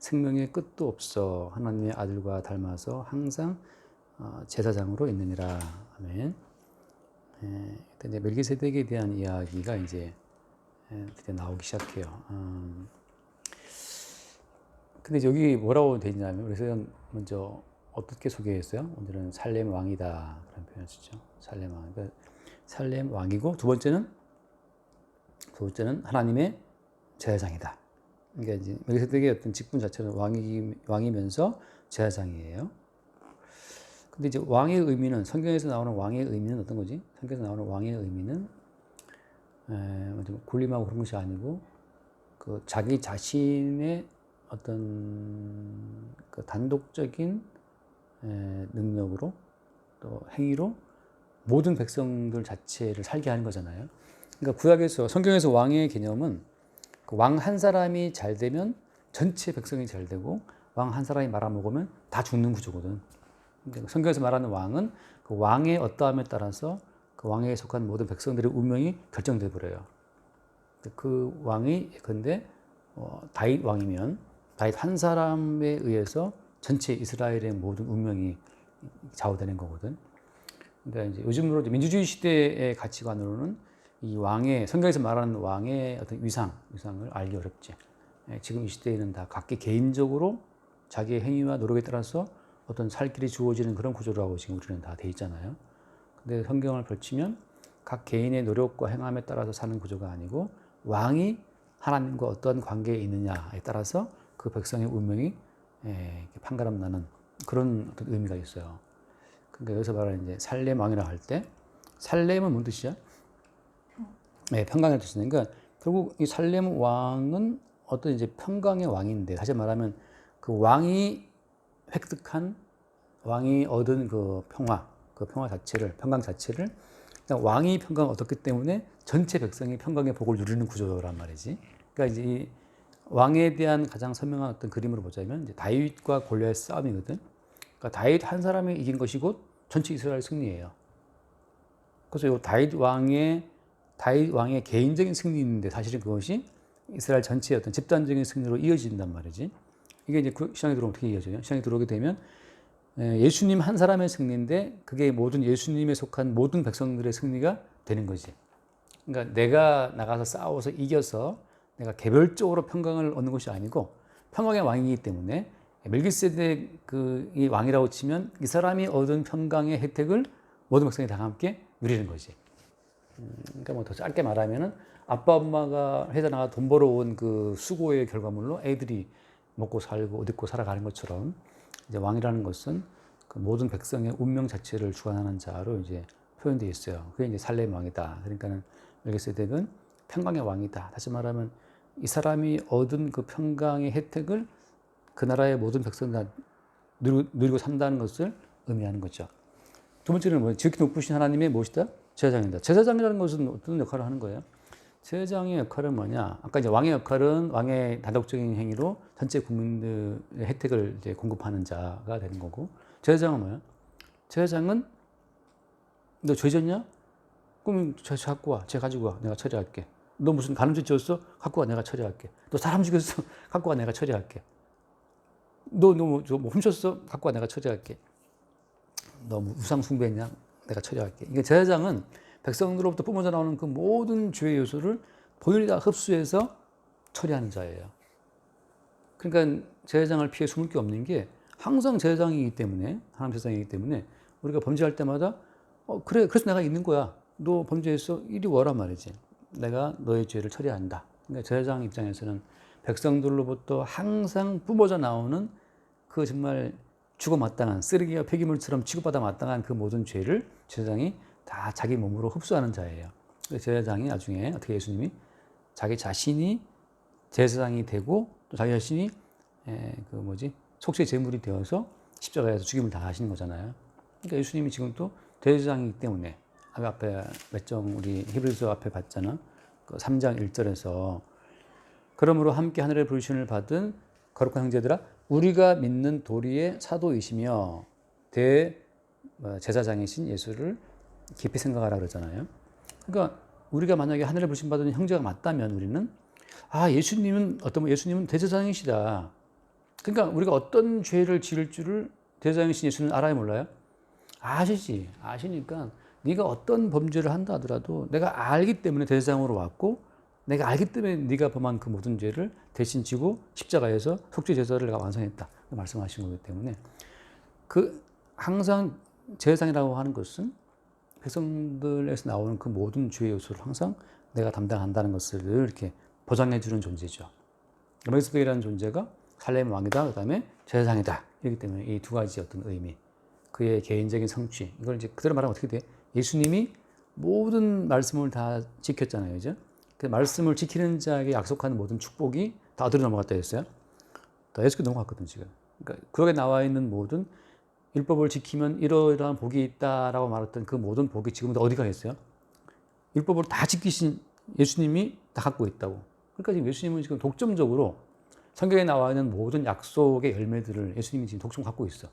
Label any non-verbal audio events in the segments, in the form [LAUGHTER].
생명의 끝도 없어 하나님의 아들과 닮아서 항상 어, 제사장으로 있느니라 아멘. 예, 이제 멜기세덱에 대한 이야기가 이제 예, 그때 나오기 시작해요. 음, 근데 여기 뭐라고 돼 있냐면 그래서 먼저 어떻게 소개했어요? 오늘은 살렘 왕이다 그런 표현 쓰죠. 살렘 왕. 그러니까 살렘 왕이고 두 번째는 두 번째는 하나님의 제사장이다. 그러니까 이제 멜기세덱의 어떤 직분 자체는 왕이 왕이면서 제사장이에요. 근데 이제 왕의 의미는 성경에서 나오는 왕의 의미는 어떤 거지? 성경에서 나오는 왕의 의미는 에, 뭐 군림하고 그런 것이 아니고 그 자기 자신의 어떤 그 단독적인 에, 능력으로 또 행위로 모든 백성들 자체를 살게 하는 거잖아요. 그러니까 구약에서 성경에서 왕의 개념은 그 왕 한 사람이 잘 되면 전체 백성이 잘 되고 왕 한 사람이 말아먹으면 다 죽는 구조거든. 성경에서 말하는 왕은 그 왕의 어떠함에 따라서 그 왕에 속한 모든 백성들의 운명이 결정돼 버려요. 그 왕이 근데 어, 다윗 왕이면 다윗 한 사람에 의해서 전체 이스라엘의 모든 운명이 좌우되는 거거든. 근데 이제 요즘으로 민주주의 시대의 가치관으로는 이 왕의 성경에서 말하는 왕의 어떤 위상, 위상을 알기 어렵지. 예, 지금 이 시대에는 다 각기 개인적으로 자기의 행위와 노력에 따라서 어떤 살 길이 주어지는 그런 구조라고 지금 우리는 다 돼 있잖아요. 근데 성경을 펼치면 각 개인의 노력과 행함에 따라서 사는 구조가 아니고 왕이 하나님과 어떤 관계에 있느냐에 따라서 그 백성의 운명이 예, 판가름 나는 그런 어떤 의미가 있어요. 그러니까 여기서 말하는 이제 살렘 왕이라 할 때 살렘은 뭔 뜻이야? 네, 뜻이니까 그러니까 결국 이 살렘 왕은 어떤 이제 평강의 왕인데 다시 말하면 그 왕이 획득한 왕이 얻은 그 평화, 그 평화 자체를 평강 자체를 왕이 평강을 얻었기 때문에 전체 백성이 평강의 복을 누리는 구조란 말이지. 그러니까 이제 이 왕에 대한 가장 선명한 어떤 그림으로 보자면 이제 다윗과 골리앗 싸움이거든. 그러니까 다윗 한 사람이 이긴 것이 곧 전체 이스라엘 승리예요. 그래서 이 다윗 왕의 다윗 왕의 개인적인 승리인데 사실은 그것이 이스라엘 전체의 어떤 집단적인 승리로 이어진단 말이지. 이게 이제 그 시장에 들어오면 어떻게 이어져요? 시장에 들어오게 되면 예수님 한 사람의 승리인데 그게 모든 예수님에 속한 모든 백성들의 승리가 되는 거지. 그러니까 내가 나가서 싸워서 이겨서 내가 개별적으로 평강을 얻는 것이 아니고 평강의 왕이기 때문에 멜기세덱 그이 왕이라고 치면 이 사람이 얻은 평강의 혜택을 모든 백성이 다 함께 누리는 거지. 음, 그러니까 뭐 더 짧게 말하면은 아빠 엄마가 회사 나가 돈 벌어온 그 수고의 결과물로 애들이 먹고 살고 옷 입고 살아가는 것처럼 이제 왕이라는 것은 그 모든 백성의 운명 자체를 주관하는 자로 이제 표현되어 있어요. 그게 이제 살렘 왕이다. 그러니까는 멜기세덱은 평강의 왕이다. 다시 말하면 이 사람이 얻은 그 평강의 혜택을 그 나라의 모든 백성들 누리고, 누리고 산다는 것을 의미하는 거죠. 두 번째는 뭐예요? 지극히 높으신 하나님의 무엇이다? 제사장이다. 제사장이라는 것은 어떤 역할을 하는 거예요? 제사장의 역할은 뭐냐? 아까 이제 왕의 역할은 왕의 단독적인 행위로 전체 국민들의 혜택을 이제 공급하는 자가 되는 거고, 제사장은 뭐야? 제사장은 너 죄졌냐? 그럼 죄 갖고 와. 죄 가지고 와. 내가 처리할게. 너 무슨 간음죄 지었어? 갖고 와. 내가 처리할게. 너 사람 죽였어? [LAUGHS] 갖고 와. 내가 처리할게. 너, 너 뭐, 뭐 훔쳤어? 갖고 와. 내가 처리할게. 너 뭐 우상 숭배했냐? 내가 처리할게. 이게 제사장은 백성들로부터 뿜어져 나오는 그 모든 죄의 요소를 본인이 다 흡수해서 처리하는 자예요. 그러니까 제사장을 피해 숨을 게 없는 게 항상 제사장이기 때문에 하나님 제사장이기 때문에 우리가 범죄할 때마다 어 그래 그래서 내가 있는 거야. 너 범죄했어 이리 와란 말이지. 내가 너의 죄를 처리한다. 그러니까 제사장 입장에서는 백성들로부터 항상 뿜어져 나오는 그 정말 죽어 마땅한 쓰레기와 폐기물처럼 취급받아 마땅한 그 모든 죄를 제사장이 다 자기 몸으로 흡수하는 자예요. 제사장이 나중에 어떻게 예수님이 자기 자신이 제사장이 되고 또 자기 자신이 에, 그 뭐지 속죄 제물이 되어서 십자가에서 죽임을 다 하시는 거잖아요. 그러니까 예수님이 지금 또 대제사장이기 때문에 아까 앞에 몇정 우리 히브리서 앞에 봤잖아. 그 3장 1절에서 그러므로 함께 하늘의 부르심을 받은 거룩한 형제들아 우리가 믿는 도리의 사도이시며 대 어, 제사장이신 예수를 깊이 생각하라 그러잖아요. 그러니까 우리가 만약에 하늘의 부르심 받은 형제가 맞다면 우리는 아 예수님은 어떤 예수님은 대제사장이시다. 그러니까 우리가 어떤 죄를 지을 줄을 대제사장이신 예수는 알아요 몰라요? 아시지 아시니까 네가 어떤 범죄를 한다 하더라도 내가 알기 때문에 대제사장으로 왔고 내가 알기 때문에 네가 범한 그 모든 죄를 대신 지고 십자가에서 속죄 제사를 내가 완성했다 말씀하신 거기 때문에 그 항상 제사장이라고 하는 것은 백성들에서 나오는 그 모든 죄의 요소를 항상 내가 담당한다는 것을 이렇게 보장해 주는 존재죠. 멜기세덱이라는 존재가 살렘 왕이다, 그 다음에 제사장이다. 이기 때문에 이 두 가지 어떤 의미, 그의 개인적인 성취, 이걸 이제 그대로 말하면 어떻게 돼? 예수님이 모든 말씀을 다 지켰잖아요, 그죠? 그 말씀을 지키는 자에게 약속하는 모든 축복이 다 어디로 넘어갔다 했어요? 다 예수께 넘어갔거든 지금. 그러니까 구약에 나와 있는 모든 율법을 지키면 이러이러한 복이 있다라고 말했던 그 모든 복이 지금 다 어디 가 있어요? 율법을 다 지키신 예수님이 다 갖고 있다고. 그러니까 지금 예수님은 지금 독점적으로 성경에 나와 있는 모든 약속의 열매들을 예수님이 지금 독점 갖고 있어.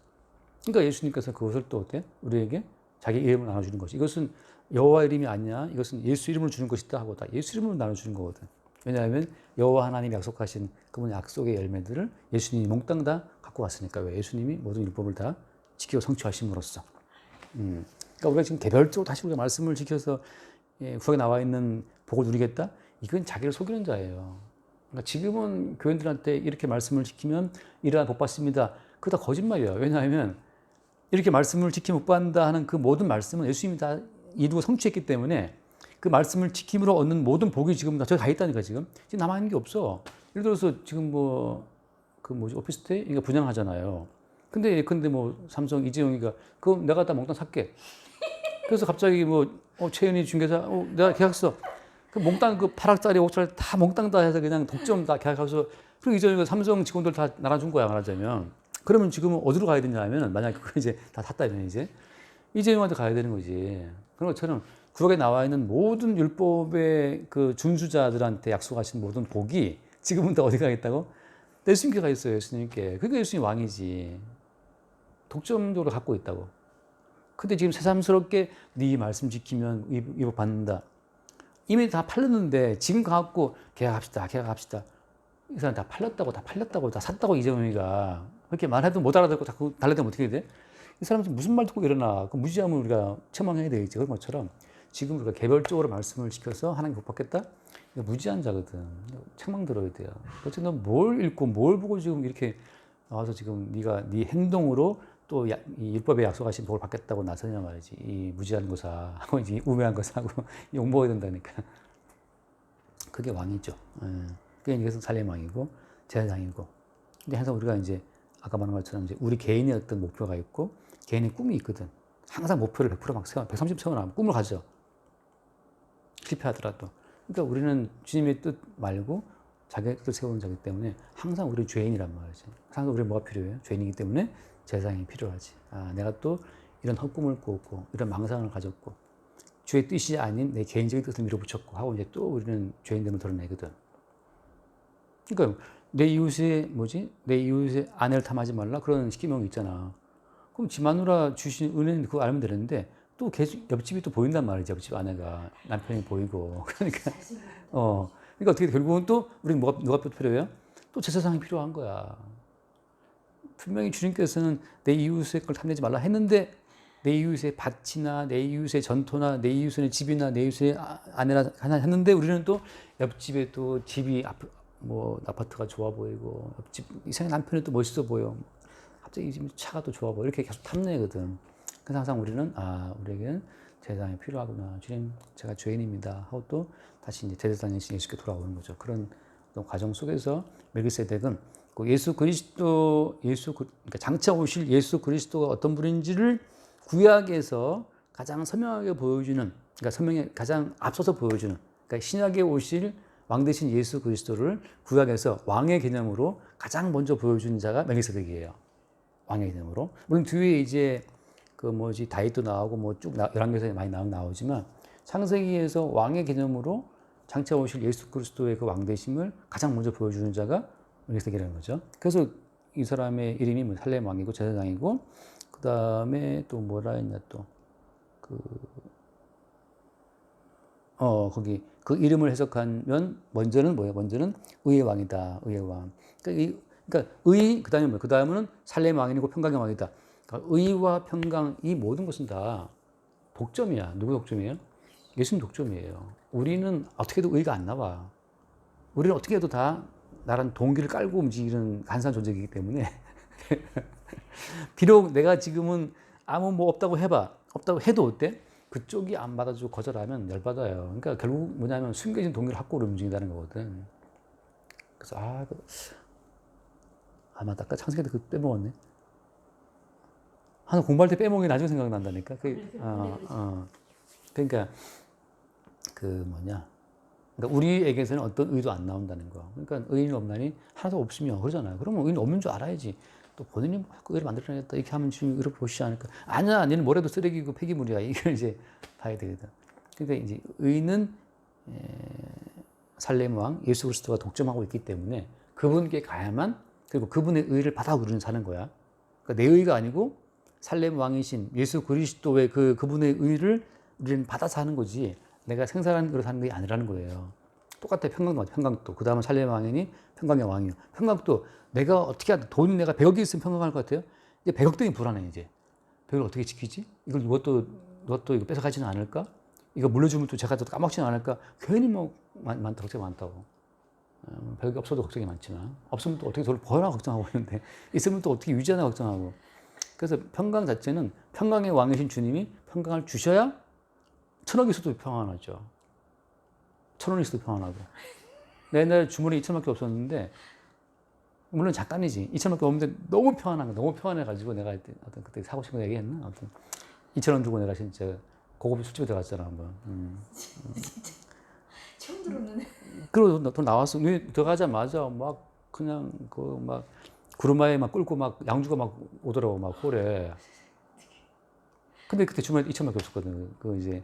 그러니까 예수님께서 그것을 또 어때? 우리에게 자기 이름을 나눠주는 것이. 이것은 여호와 이름이 아니야. 이것은 예수 이름을 주는 것이다 하고 다 예수 이름으로 나눠주는 거거든. 왜냐하면 여호와 하나님이 약속하신 그분 약속의 열매들을 예수님이 몽땅 다 갖고 왔으니까 왜 예수님이 모든 율법을 다 지키고 성취하심으로써. 음. 그러니까 우리가 지금 개별적으로 다시 우리가 말씀을 지켜서 예, 구약에 나와 있는 복을 누리겠다? 이건 자기를 속이는 자예요. 그러니까 지금은 교인들한테 이렇게 말씀을 지키면 이러한 복 받습니다. 그거 다 거짓말이에요. 왜냐하면 이렇게 말씀을 지키면 복 받는다 하는 그 모든 말씀은 예수님이 다 이루고 성취했기 때문에 그 말씀을 지킴으로 얻는 모든 복이 지금 다 저기 다 있다니까 지금. 지금 남아 있는 게 없어. 예를 들어서 지금 뭐, 그 뭐지, 오피스텔? 이거 분양하잖아요. 근데, 근데 뭐, 삼성 이재용이가, 그거 내가 다 몽땅 살게. 그래서 갑자기 뭐, 어, 최현희 중개사, 어, 내가 계약서. 그 몽땅 그 8억짜리, 5억짜리 다 몽땅 다 해서 그냥 독점 다 계약해서, 그리고 이재용이가 삼성 직원들 다 나눠준 거야, 말하자면. 그러면 지금은 어디로 가야 되냐 하면, 만약에 그거 이제 다 탔다면 이제, 이재용한테 가야 되는 거지. 그런 것처럼 구약에 나와 있는 모든 율법의 그 준수자들한테 약속하신 모든 복이 지금은 다 어디 가겠다고? 예수님께 가 있어요, 예수님께. 그게 예수님 왕이지. 독점적으로 갖고 있다고. 근데 지금 새삼스럽게 네 말씀 지키면 이거 받는다. 이미 다 팔렸는데 지금 가갖고 계약합시다, 계약합시다. 이 사람 다 팔렸다고, 다 팔렸다고, 다 샀다고 이재명이가 그렇게 말해도 못 알아듣고 자꾸 달래대면 어떻게 돼? 이 사람 무슨 말 듣고 일어나? 그 무지하면 우리가 책망해야 되겠지. 그런 것처럼 지금 우리가 개별적으로 말씀을 지켜서 하나님 복 받겠다? 이거 무지한 자거든. 책망 들어야 돼요. 도대체 너뭘 읽고 뭘 보고 지금 이렇게 나와서 지금 네가 네 행동으로 또이 율법에 약속하신 복을 받겠다고 나서냐 말이지. 이 무지한 거사 하고 이제 우매한 거사하고 용보해야 [LAUGHS] 된다니까. 그게 왕이죠. 예. 그게 이제 살렘 왕이고 제사장이고. 근데 항상 우리가 이제 아까 말한 것처럼 이제 우리 개인의 어떤 목표가 있고 개인의 꿈이 있거든. 항상 목표를 100%막 세워, 130 세워놔. 꿈을 가져. 실패하더라도. 그러니까 우리는 주님의 뜻 말고 자기 뜻을 세우는 자기 때문에 항상 우리 죄인이란 말이지. 항상 우리 뭐가 필요해요? 죄인이기 때문에 제사장이 필요하지. 아, 내가 또 이런 헛꿈을 꾸었고, 이런 망상을 가졌고, 주의 뜻이 아닌 내 개인적인 뜻을 밀어붙였고 하고 이제 또 우리는 죄인됨을 드러내거든. 그러니까 내 이웃의 뭐지? 내 이웃의 아내를 탐하지 말라 그런 시기명이 있잖아. 그럼 지 마누라 주신 은혜는 그거 알면 되는데 또 계속 옆집이 또 보인단 말이지 옆집 아내가 남편이 보이고 [LAUGHS] 그러니까 어 그러니까 어떻게 결국은 또 우리는 뭐가 누가 필요해요? 또 제사장이 필요한 거야. 분명히 주님께서는 내 이웃의 걸 탐내지 말라 했는데 내 이웃의 밭이나 내 이웃의 전토나 내 이웃의 집이나 내 이웃의 아, 아내나 하나 했는데 우리는 또 옆집에 또 집이 뭐 아파트가 좋아 보이고 옆집 이상의 남편이 또 멋있어 보여. 갑자기 집 차가 또 좋아 보여. 이렇게 계속 탐내거든. 그래서 항상 우리는 아 우리에게는 제사장이 필요하구나. 주님 제가 죄인입니다. 하고 또 다시 이제 제사장이신 예수께 돌아오는 거죠. 그런 과정 속에서 멜기세덱은 그 예수 그리스도 예수 그러니까 장차 오실 예수 그리스도가 어떤 분인지를 구약에서 가장 선명하게 보여주는 그러니까 선명히 가장 앞서서 보여주는 그러니까 신약에 오실 왕 대신 예수 그리스도를 구약에서 왕의 개념으로 가장 먼저 보여준 자가 멜기세덱이에요. 왕의 개념으로. 물론 뒤에 이제 그 뭐지 다윗도 나오고 뭐 쭉 열왕기서에 많이 나오, 나오지만 창세기에서 왕의 개념으로 장차 오실 예수 그리스도의 그 왕되심을 가장 먼저 보여주는 자가 멜기세덱이라는 거죠. 그래서 이 사람의 이름이 뭐 살렘 왕이고 제사장이고 그 다음에 또 뭐라 했냐 또그 어 거기 그 이름을 해석하면 먼저는 뭐예요? 먼저는 의의 왕이다. 의의 왕. 그러니까, 이, 그러니까 의 그 다음에 뭐? 그 다음은 살렘 왕이고 평강의 왕이다. 그러니까 의와 평강 이 모든 것은 다 독점이야. 누구 독점이에요? 예수님 독점이에요. 우리는 어떻게도 의가 안 나와. 우리는 어떻게 해도 다 나란 동기를 깔고 움직이는 간사한 존재이기 때문에 [LAUGHS] 비록 내가 지금은 아무 뭐 없다고 해봐 없다고 해도 어때? 그쪽이 안 받아주고 거절하면 열받아요. 그러니까 결국 뭐냐면 숨겨진 동기를 확고로 움직인다는 거거든. 그래서 아, 그, 아 맞다. 아까 창세기 때그 빼먹었네. 하나 공부할 때 빼먹은 게 나중에 생각난다니까. 그, 어, 어. 그러니까 그 뭐냐. 그러니까 우리에게서는 어떤 의도 안 나온다는 거. 그러니까 의인 없나니 하나도 없으면 그러잖아요. 그러면 의인 없는 줄 알아야지. 또 본인이 뭐 의를 만들어내겠다 이렇게 하면 주님 이렇게 보시지 않을까? 아니야, 너는 뭐래도 쓰레기고 폐기물이야. 이걸 [LAUGHS] 이제 봐야 되거든. 그러니까 이제 의는 살렘 왕 예수 그리스도가 독점하고 있기 때문에 그분께 가야만 그리고 그분의 의를 받아 우리는 사는 거야. 그러니까 내 의가 아니고 살렘 왕이신 예수 그리스도의 그 그분의 의를 우리는 받아서 하는 거지. 내가 생산하는 대로 사는 게 아니라는 거예요. 똑같아 평강도 평강도 그 다음은 살렘 왕이니 평강의 왕이요. 평강도 내가 어떻게 하든 돈이 내가 100억이 있으면 평강할 것 같아요. 이제 100억 등이 불안해 이제. 100을 어떻게 지키지? 이걸 누가 또 누가 또 이거 뺏어가지는 않을까? 이거 물려주면 또 제가 또 까먹지는 않을까? 괜히 뭐 많, 많다 걱정이 많다고. 어, 별게 없어도 걱정이 많지만 없으면 또 어떻게 돈을 벌어 걱정하고 있는데 [LAUGHS] 있으면 또 어떻게 유지하나 걱정하고. 그래서 평강 자체는 평강의 왕이신 주님이 평강을 주셔야 천억 있어도 평안하죠. 천원 있어도 평안하고. 내 옛날에 주머니에 이천밖에 없었는데, 물론 잠깐이지. 이천밖에 없는데 너무 평안한 거, 너무 평안해가지고 내가 그때, 어떤 그때 사고 싶은 거 얘기했나? 아무튼 이천 원 주고 내가 진짜 고급 술집에 들어갔잖아, 한번. 음. [LAUGHS] 처음 들었는데. 그리고 돈 나왔어. 들어가자마자 막 그냥 그 막 구르마에 막 끌고 막 양주가 막 오더라고, 막 홀에. 근데 그때 주말에 이천밖에 없었거든. 그 이제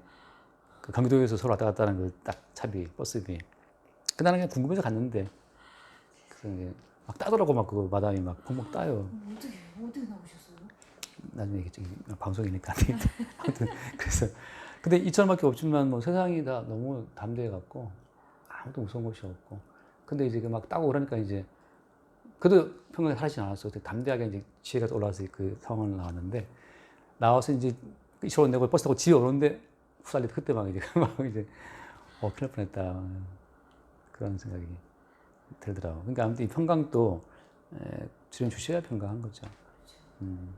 그 경기도에서 서울 왔다 갔다 하는 그 딱 차비, 버스비. 그 나는 그냥 궁금해서 갔는데, 이제 막 따더라고, 막 그 마담이 막 펑펑 따요. 어떻게 어떻게 나오셨어요? 나중에 이게 저기 방송이니까 안 되겠다. [LAUGHS] 아무튼, 그래서. 근데 2천원밖에 없지만 뭐 세상이 다 너무 담대해갖고 아무도 무서운 것이 없고. 근데 이제 그 막 따고 그러니까 이제 그래도 평균에 사라지지 않았어. 되게 담대하게 이제 지혜가 올라와서 그 상황을 나왔는데 나와서 이제 2천원 내고 버스 타고 집에 오는데 후살리 그때 막 이제 [LAUGHS] 막 이제 어 큰일 날 뻔했다 그런 생각이 들더라고. 그러니까 아무튼 이 평강도 에, 주님 주셔야 평강한 거죠. 음.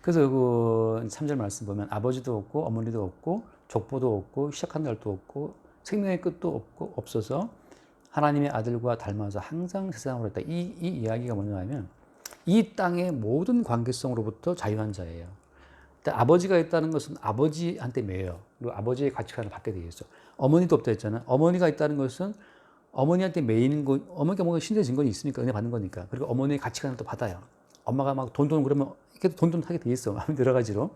그래서 그 3절 말씀 보면 아버지도 없고 어머니도 없고 족보도 없고 시작한 날도 없고 생명의 끝도 없고 없어서 하나님의 아들과 닮아서 항상 세상으로 했다. 이, 이 이야기가 뭐냐면 이 땅의 모든 관계성으로부터 자유한 자예요. 아버지가 있다는 것은 아버지한테 매여. 그리고 아버지의 가치관을 받게 있어. 어머니도 없다 했잖아. 어머니가 있다는 것은 어머니한테 매이는 거, 어머니가 뭔가 신뢰진 건 있으니까, 은혜 받는 거니까. 그리고 어머니의 가치관을 또 받아요. 엄마가 막 돈돈 그러면 이렇게 돈돈 하게 돼 있어. 여러 가지로.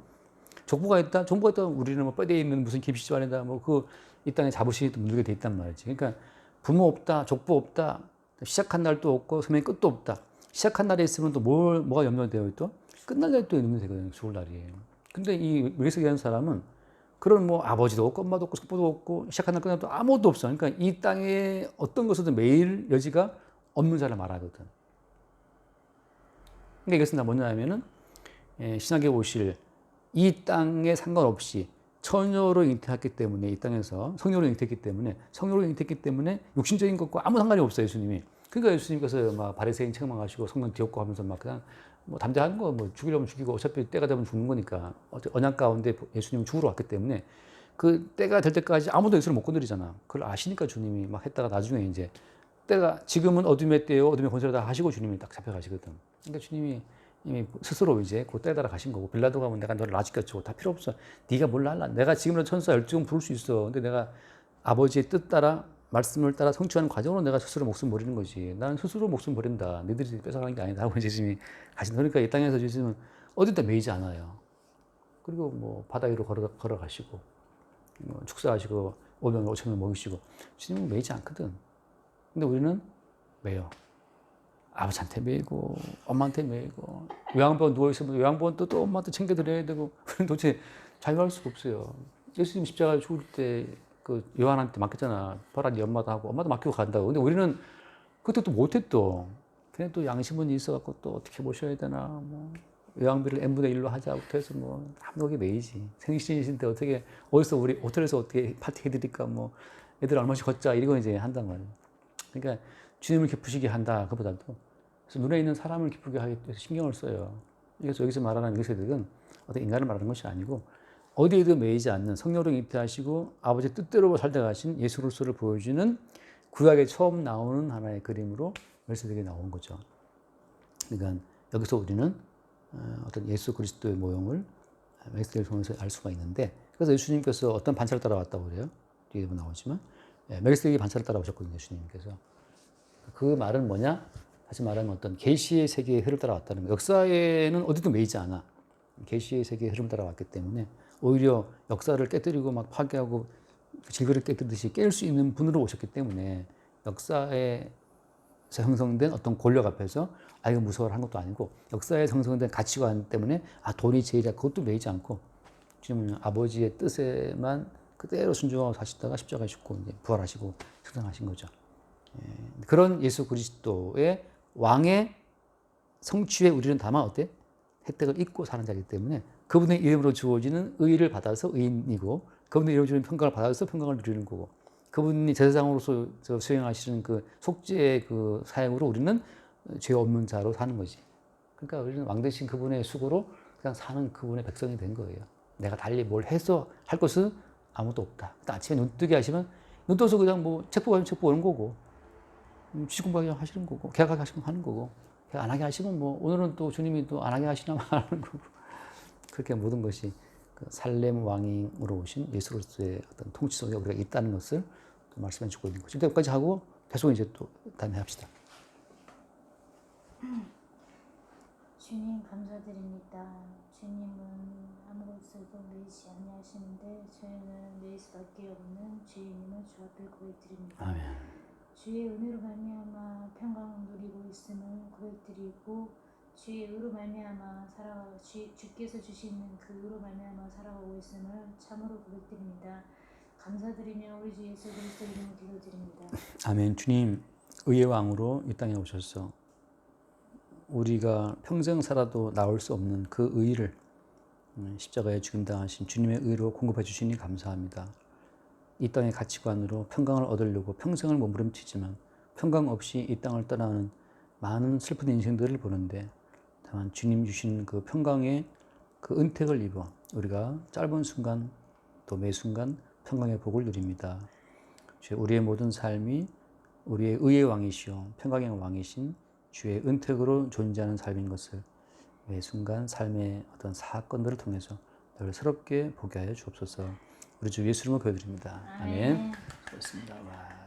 족보가 있다? 족보가 있다? 우리는 뭐 뼈대에 있는 무슨 김씨 집안이다. 뭐 그 이 땅에 자부심이 또 묻게 돼 있단 말이지. 그러니까 부모 없다, 족보 없다, 시작한 날도 없고 소명의 끝도 없다. 시작한 날에 있으면 또 뭘, 뭐가 염려되어 있또? 끝날 날도 있는 되거든요. 죽을 날이에요. 근데 이한 사람은 그런 뭐 아버지도 없고 엄마도 없고 속보도 없고 시작한 날 끝나도 아무것도 없어. 그러니까 이 땅에 어떤 것에도 매일 여지가 없는 자를 말하거든. 그러니까 이것은 다 뭐냐면은 예, 신학에 오실 이 땅에 상관없이 처녀로 잉태했기 때문에 이 땅에서 성녀로 잉태했기 때문에 성녀로 잉태했기 때문에 육신적인 것과 아무 상관이 없어요 예수님이. 그러니까 예수님께서 막 바리새인 책망하시고 성령 뒤엎고 하면서 막 그냥 뭐 담대한 거 뭐 죽이려면 죽이고 어차피 때가 되면 죽는 거니까 언약 가운데 예수님은 죽으러 왔기 때문에 그 때가 될 때까지 아무도 예수를 못 건드리잖아. 그걸 아시니까 주님이 막 했다가 나중에 이제 때가 지금은 어둠의 때요 어둠의 권세다 하시고 주님이 딱 잡혀가시거든. 그러니까 주님이 이미 스스로 이제 그 때에 따라 가신 거고 빌라도 가 면 내가 너를 놔주겠죠. 다 필요 없어. 네가 뭘 날라. 내가 지금은 천사 열중은 부를 수 있어. 근데 내가 아버지의 뜻 따라 말씀을 따라 성취하는 과정으로 내가 스스로 목숨 버리는 거지. 나는 스스로 목숨 버린다. 너희들이 뺏어가는 게 아니다. 하고 예수님이 가신 그러니까 이 땅에서 예수님은 어디다 매이지 않아요. 그리고 뭐 바다 위로 걸어 걸어가시고 뭐 축사하시고 5명 5천 명 먹이시고 주님은 매이지 않거든. 근데 우리는 매요. 아버지한테 매이고 엄마한테 매이고 요양병원 누워 있으면 요양병원 또, 또 엄마한테 챙겨드려야 되고 [LAUGHS] 도대체 자유할 수가 없어요. 예수님 십자가 죽을 때 그 요한한테 맡겼잖아. 봐라 네 엄마도 하고 엄마도 맡기고 간다고. 근데 우리는 그때 또또 그냥 또 양심은 있어갖고 또 어떻게 모셔야 되나 뭐 요양비를 n분의 1로 하자부터 해서 뭐 한옥에 매이지 생신이신데 어떻게 어디서 우리 호텔에서 어떻게 파티 해드릴까 뭐 애들 얼마씩 걷자 이거 이제 한단 말이에요. 그러니까 주님을 기쁘시게 한다 그보다도 그래서 눈에 있는 사람을 기쁘게 하기 위해서 신경을 써요. 그래서 여기서 말하는 의세들은 어떤 인간을 말하는 것이 아니고 어디에도 매이지 않는 성령으로 잉태하시고 아버지 뜻대로 살다 가신 예수 그리스도를 보여주는 구약에 처음 나오는 하나의 그림으로 멜세덱이 나온 거죠. 그러니까 여기서 우리는 어, 어떤 예수 그리스도의 모형을 멜세덱을 통해서 알 수가 있는데 그래서 예수님께서 어떤 반차를 따라왔다고 그래요. 뒤에 보면 나오지만 예, 멜세덱이 반차를 따라오셨거든요. 예수님께서. 그 말은 뭐냐? 다시 말하면 어떤 계시의 세계의 흐를 따라왔다는 거. 역사에는 어디도 매이지 않아. 계시의 세계의 흐름 따라왔기 때문에 오히려 역사를 깨뜨리고 막 파괴하고 질그릇 깨뜨리듯이 깰 수 있는 분으로 오셨기 때문에 역사에서 형성된 어떤 권력 앞에서 아 이거 무서워라 한 것도 아니고 역사에 형성된 가치관 때문에 아 돈이 제일이야 그것도 매이지 않고 지금 아버지의 뜻에만 그대로 순종하고 사시다가 십자가에 죽고 이제 부활하시고 승천하신 거죠. 예, 그런 예수 그리스도의 왕의 성취에 우리는 다만 어때? 혜택을 잊고 사는 자이기 때문에 그분의 이름으로 주어지는 의를 받아서 의인이고 그분의 이름으로 주는 평강을 받아서 평강을 누리는 거고 그분이 제사장으로서 저 수행하시는 그 속죄의 그 사역으로 우리는 죄 없는 자로 사는 거지. 그러니까 우리는 왕 대신 그분의 수고로 그냥 사는 그분의 백성이 된 거예요. 내가 달리 뭘 해서 할 것은 아무도 없다. 일단 아침에 눈 뜨게 하시면 눈 떠서 그냥 뭐 책 보고 하면 책 보는 거고 음, 지식 공부하기 하시는 거고 계약하게 하시면 하는 거고 안 하게 하시면 뭐 오늘은 또 주님이 또 안 하게 하시나 [LAUGHS] 하는 거고 그렇게 모든 것이 그 살렘 왕으로 오신 예수 그리스도의 어떤 통치 속에 우리가 있다는 것을 또 말씀해 주고 있는 거죠. 여기까지 하고 계속 이제 또 단회합시다. 주님 감사드립니다. 주님은 아무것도 매이지 아니하시는데 저희는 매일 수밖에 없는 주님을 주 앞에 고백드립니다. 아멘. 주의 은혜로 말미암아 평강을 누리고 있음을 고백드리고 주의 의로 말미암아 살아 주, 주께서 주시는 그 의로 말미암아 살아가고 있음을 참으로 고백드립니다. 감사드리며 우리 주 예수 그리스도 이름으로 기도드립니다. 아멘. 주님 의의 왕으로 이 땅에 오셔서 우리가 평생 살아도 나올 수 없는 그 의를 음, 십자가에 죽임 당하신 주님의 의로 공급해 주시니 감사합니다. 이 땅의 가치관으로 평강을 얻으려고 평생을 몸부림치지만 평강 없이 이 땅을 떠나는 많은 슬픈 인생들을 보는데 다만 주님 주신 그 평강의 그 은택을 입어 우리가 짧은 순간 또 매 순간 평강의 복을 누립니다. 주의 우리의 모든 삶이 우리의 의의 왕이시오 평강의 왕이신 주의 은택으로 존재하는 삶인 것을 매 순간 삶의 어떤 사건들을 통해서 늘 새롭게 보게 하여 주옵소서. 우리 주 예수 이름으로 기도드립니다. 아멘. 아멘. 수고했습니다. 와.